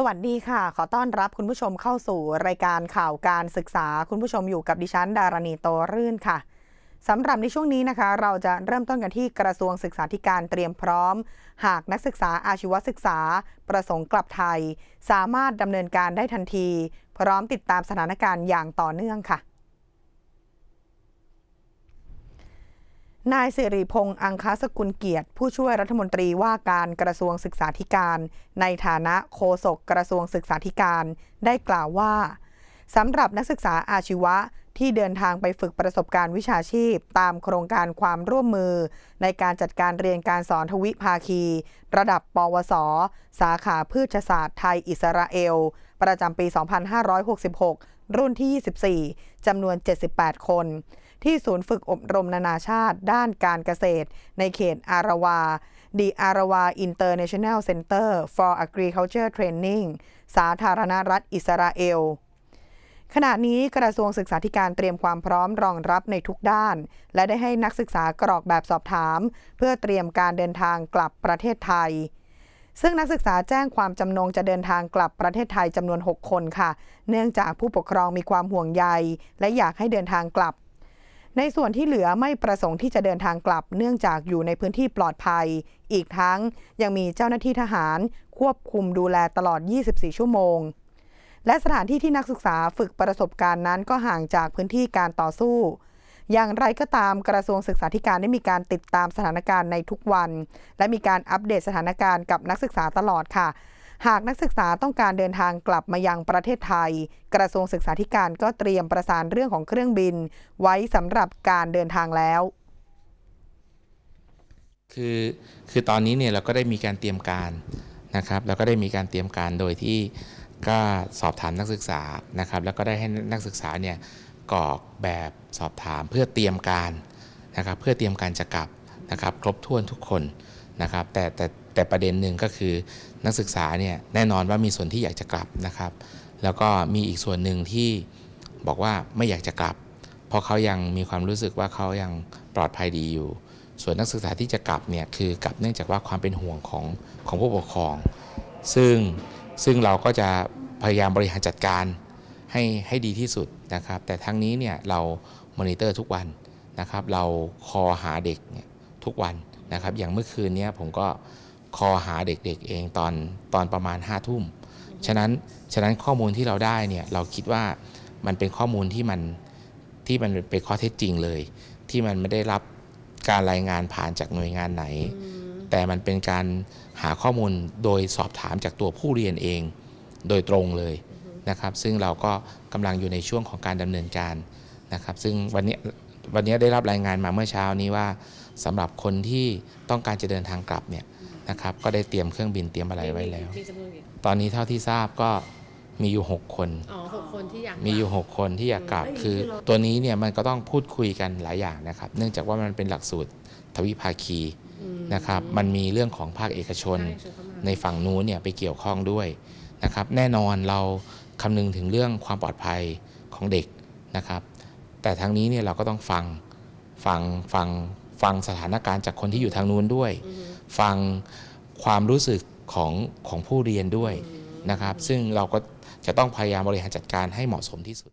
สวัสดีค่ะ ขอต้อนรับคุณผู้ชมเข้าสู่รายการข่าวการศึกษา คุณผู้ชมอยู่กับดิฉันดารณีโตรื่นค่ะสำหรับในช่วงนี้นะคะ เราจะเริ่มต้นกันที่กระทรวงศึกษาธิการเตรียมพร้อม หากนักศึกษาอาชีวศึกษา ประสงค์กลับไทย สามารถดำเนินการได้ทันที พร้อมติดตามสถานการณ์อย่างต่อเนื่องค่ะ นายสิริพงษ์อังคาสกุลเกียรติ ผู้ช่วยรัฐมนตรีว่าการกระทรวงศึกษาธิการ ในฐานะโฆษกกระทรวงศึกษาธิการ ได้กล่าวว่าสำหรับนักศึกษาอาชีวะที่เดินทางไปฝึกประสบการณ์วิชาชีพ ตามโครงการความร่วมมือ ในการจัดการเรียนการสอนทวิภาคี ระดับปวส สาขาพืชศาสตร์ไทยอิสราเอล ประจำปี 2566 รุ่นที่ 24 จำนวน 78 คน ที่ศูนย์ฝึกอบรมนานาชาติด้านการเกษตร ในเขตอาราวา The Arawa International Center for Agriculture Training สาธารณรัฐอิสราเอลขณะนี้กระทรวงศึกษาธิการเตรียมความพร้อมรองรับในทุกด้าน และได้ให้นักศึกษากรอกแบบสอบถาม เพื่อเตรียมการเดินทางกลับประเทศไทย ซึ่งนักศึกษาแจ้งความจำนงจะเดินทางกลับประเทศไทยจำนวน 6 คนค่ะ เนื่องจากผู้ปกครองมีความห่วงใย และอยากให้เดินทางกลับ ในส่วนที่เหลือไม่ประสงค์ที่จะเดินทางกลับ เนื่องจากอยู่ในพื้นที่ปลอดภัย อีกทั้งยังมีเจ้าหน้าที่ทหารควบคุมดูแลตลอด 24 ชั่วโมง และสถานที่ที่นักศึกษาฝึกประสบการณ์นั้นก็ห่างจากพื้นที่การต่อสู้ อย่างไรก็ตามกระทรวงศึกษาธิการได้มีการติดตามสถานการณ์ในทุกวัน และมีการอัปเดตสถานการณ์กับนักศึกษาตลอดค่ะ หากนักศึกษาต้องการเดินทางกลับมายังประเทศไทย กระทรวงศึกษาธิการก็เตรียมประสานเรื่องของเครื่องบิน ไว้สำหรับการเดินทางแล้ว คือคือตอนนี้เนี่ยเราก็ได้มีการเตรียมการนะครับแล้วก็ได้มีการเตรียมการโดยที่ก็สอบถามนักศึกษานะครับ แล้วก็ได้ให้นักศึกษาเนี่ยกรอกแบบสอบถามเพื่อเตรียมการนะครับ เพื่อเตรียมการจะกลับนะครับ ครบถ้วนทุกคนนะครับ แต่แต่ แต่ประเด็นหนึ่งก็คือนักศึกษาเนี่ยแน่นอนว่ามีส่วนที่อยากจะกลับนะครับ แล้วก็มีอีกส่วนหนึ่งที่บอกว่าไม่อยากจะกลับ เพราะเขายังมีความรู้สึกว่าเขายังปลอดภัยดีอยู่ ส่วนนักศึกษาที่จะกลับเนี่ยคือกลับเนื่องจากว่าความเป็นห่วงของของผู้ปกครอง ซึ่งซึ่งเราก็จะพยายามบริหารจัดการให้ให้ดีที่สุดนะครับ แต่ทั้งนี้เนี่ยเรามอนิเตอร์ทุกวันนะครับ เราคอหาเด็กเนี่ยทุกวันนะครับ อย่างเมื่อคืนนี้ผมก็ คอหาเด็กๆเองตอนตอนประมาณ5้าทุ่ม ฉะนั้นฉะนั้นข้อมูลที่เราได้เนี่ยเราคิดว่ามันเป็นข้อมูลที่มันที่มันเป็นข้อเท็จจริงเลย ที่มันไม่ได้รับการรายงานผ่านจากหน่วยงานไหน แต่มันเป็นการหาข้อมูลโดยสอบถามจากตัวผู้เรียนเองโดยตรงเลยนะครับ ซึ่งเราก็กำลังอยู่ในช่วงของการดำเนินการนะครับ ซึ่งวันนี้วันนี้ได้รับรายงานมาเมื่อเช้านี้ว่าสำหรับคนที่ต้องการจะเดินทางกลับเนี่ย นะครับ ก็ได้เตรียมเครื่องบินเตรียมอะไรไว้แล้ว มีจำนวนกี่ตอนนี้เท่าที่ทราบก็มีอยู่ 6 คน อ๋อหกคนที่อยากมีอยู่กลับ6คนที่อยากกลับอืมคือ ตัวนี้เนี่ยมันก็ต้องพูดคุยกันหลายอย่างนะครับ เนื่องจากว่ามันเป็นหลักสูตรทวิภาคีอืมนะครับ มันมีเรื่องของภาคเอกชน ใช่ชวนเข้ามาในฝั่งนู้นเนี่ยไปเกี่ยวข้องด้วยนะครับ แน่นอนเราคำนึงถึงเรื่องความปลอดภัยของเด็กนะครับ แต่ทางนี้เนี่ยเราก็ต้องฟังฟังฟัง ฟังสถานการณ์จากคนที่อยู่ทางนู้นด้วยอือฮึฟังความรู้สึกของของผู้เรียนด้วยนะครับ ซึ่งเราก็จะต้องพยายามบริหารจัดการให้เหมาะสมที่สุด